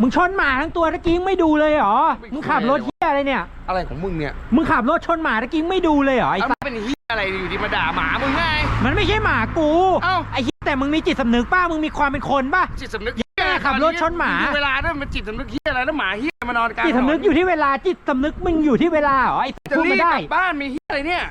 มึงชนหมาทั้งตัวตะกี้มึงไม่ดูเลยเหรอไม่มึงขับรถคุยเฮียอะไรเนี่ย อะไรของมึงเนี่ยมึงขับรถชนหมาตะกี้มึงไม่ดูเลยเหรอไอ้แล้วสัมัสนเป็นเฮียอะไรอยู่ดีมาด่าหมามึงไง มันไม่ใช่หมากู เอ้า ไอ้เฮียแต่มึงมีจิตสำนึกป้ามึงมีความเป็นคนป่ะ จิตสำนึกแม่ขับรถชนหมา เวลาด้วยมันจิตสำนึกเฮียอะไรแล้วหมาเฮียมานอนกลางจิตสำนึกอยู่ที่เวลา จิตสำนึกมึงอยู่ที่เวลาเหรอไอ้สัสจะพูดรีไม่บได้ กลับบ้านมีเฮียอะไรเนี่ย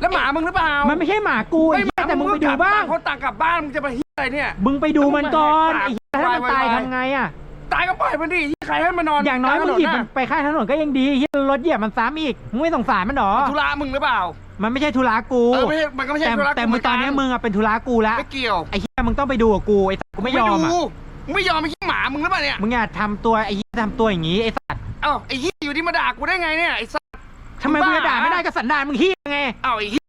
แล้วหมามึงหรือเปล่ามันไม่ใช่หมากูไอ้ไม่เฮียแต่มึงไปดูบ้างต่คนต่างกลับบ้านมึงจะไปเฮียอะไรเนี่ย มึงไปดูมันก่อนแล้วมึไอ้งเฮียถ้ามันวายตายๆทำไงอะ ตายก็ปล่อยมันดิใครให้มันนอนอย่างน้อยกมึลงหยิบถมันไปข้างถนนก็ยังดีเฮียรถเหยียบมันซ้ำอีกมึงไม่สงสารมันหรอธุระมึงหรือเปล่า มันไม่ใช่ธุระกูเออไม่ใช่มันก็ไม่ใช่แต่ธุระแต่กูมึงตอนนี้มึงอะเป็นธุระกูแล้วไม่เกี่ยวไอ้เฮียมึงต้องไปดูกับกูไอ้สัตว์กูไม่ยอมดูอะมึงไม่ยอมไม่ใช่หมามึงหรือเปล่าเนี่ยมึงอย่าทำตัวไอ้เฮียทำตัวอย่างงี้ไอ้สัตว์เอ้าไอ้เฮียอยู่ที่มาด่ากูได้ไงเนี่ยไอ้สัสทำไมมึมึงงจะบ้าด่าไม่ได้ก็สันดานมึงเฮียไงเอ้าไอ้เฮีย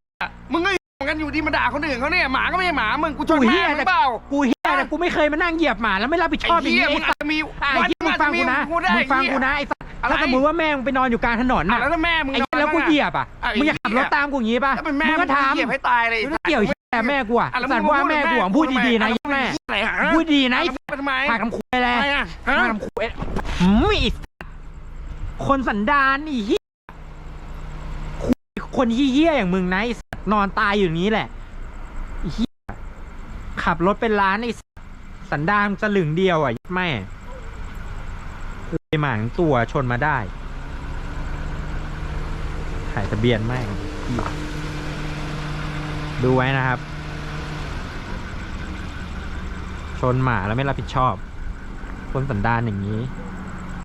มึงก็อยู่กันอยู่ดีมาด่าคนอื่นเขาเนี่ยหมาก็ไม่ใช่หมามึงกูชนกูแม่เหี้ยมึงแต่เปล่ากูเฮีย แต่กูไม่เคยมานั่งเหยียบหมาแล้วไม่รับผิดชอบอย่างไอ้เฮียนี้มึไอ้งสัอาตว์จจะมีอะไอ้วันเฮียมึงฟังกูนะมึงได้มึงฟังกูนะไอ้ไอ้สัตว์อะไรถ้าสมมติว่าแม่มึงไปนอนอยู่กลางถนนอะน่ะแล้วถ้าแม่มึงไอ้นเหี้ยแล้วกูะเหยียบอะอะไอ้มึงจะขับรถตามกูอย่างงี้ป่ะถ้าเป็นแม่มึงก็ทเหยียบให้ตายเลยำไม่เกี่ยวเหี้ยแม่กูอะอะแล้วสัตว์ว่าแม่กูอะพูดดีๆนะไอ้แม่อะไรฮะพูดดีนะไอ้แล้วมึงทำไมปากทำคุยแล้ทำไมอะปากฮะทำคุยหืมไอ้สัตว์คนสันดานไอีเหี้ยคนเหี้ยๆอย่างมึงนะไอ้สัตว์นอนตายอยู่อย่างนี้แหละไอ้เหี้ยขับรถเป็นล้านไอ้ สัตว์สันดานสลึงเดียวอะแม่เลยหมางตัวชนมาได้ ถ่ายทะเบียนแม่งดูไว้นะครับ ชนหมาแล้วไม่รับผิดชอบ คนสันดานอย่างนี้